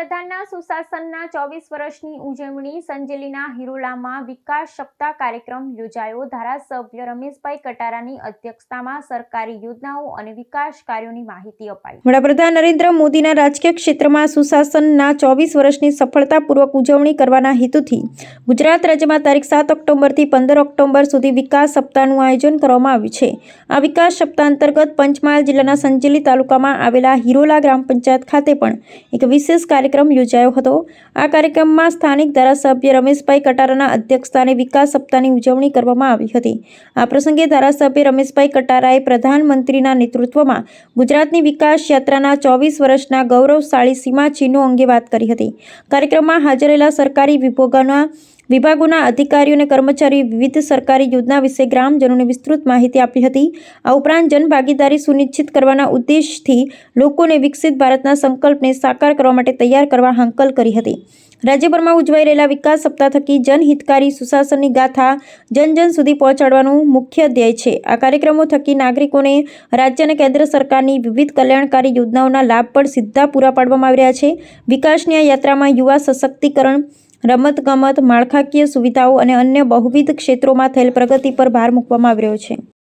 વડાપ્રધાનના સુશાસનના ચોવીસ વર્ષની ઉજવણી સંજેલીના હિરોલામાં વિકાસ સપ્તાહ કાર્યક્રમ યોજાયો. ધારાસભ્ય રમેશભાઈ કટારાની અધ્યક્ષતામાં સરકારી યોજનાઓ અને વિકાસ કાર્યોની માહિતી અપાઈ. વડાપ્રધાન નરેન્દ્ર મોદીના રાજકીય ક્ષેત્રમાં સુશાસનના ચોવીસ વર્ષની સફળતાપૂર્વક ઉજવણી કરવાના હેતુથી ગુજરાત રાજ્યમાં તારીખ સાત ઓક્ટોબરથી પંદર ઓક્ટોબર સુધી વિકાસ સપ્તાહનું આયોજન કરવામાં આવ્યું છે. આ વિકાસ સપ્તાહ અંતર્ગત પંચમહાલ જિલ્લાના સંજેલી તાલુકામાં આવેલા હિરોલા ગ્રામ પંચાયત ખાતે પણ એક વિશેષ કાર્યક્રમ યોજાયો હતો. આ કાર્યક્રમમાં સ્થાનિક ધારાસભ્ય રમેશભાઈ કટારાના અધ્યક્ષસ્થાને વિકાસ સપ્તાહની ઉજવણી કરવામાં આવી હતી. આ પ્રસંગે ધારાસભ્ય રમેશભાઈ કટારાએ પ્રધાનમંત્રીના નેતૃત્વમાં ગુજરાતની વિકાસ યાત્રાના ચોવીસ વર્ષના ગૌરવશાળી સીમાચિહ્નો અંગે વાત કરી હતી. કાર્યક્રમમાં હાજર રહેલા સરકારી વિભાગોના વિભાગોના અધિકારીઓ અને કર્મચારીઓ વિવિધ સરકારી યોજના વિશે ગ્રામજનોને વિસ્તૃત માહિતી આપી હતી. આ ઉપરાંત જનભાગીદારી સુનિશ્ચિત કરવાના ઉદ્દેશથી લોકોને વિકસિત ભારતના સંકલ્પને સાકાર કરવા માટે તૈયાર કરવા હાંકલ કરી હતી. રાજ્યભરમાં ઉજવાઈ રહેલા વિકાસ સપ્તાહ થકી જનહિતકારી સુશાસનની ગાથા જન જન સુધી પહોંચાડવાનું મુખ્ય ધ્યેય છે. આ કાર્યક્રમો થકી નાગરિકોને રાજ્ય અને કેન્દ્ર સરકારની વિવિધ કલ્યાણકારી યોજનાઓના લાભ પણ સીધા પૂરા પાડવામાં આવી રહ્યા છે. વિકાસની આ યાત્રામાં યુવા સશક્તિકરણ રમતગમત માળખાકીય સુવિધાઓ અને અન્ય બહુવિધ ક્ષેત્રોમાં થયેલ પ્રગતિ પર ભાર મૂકવામાં આવ્યો છે.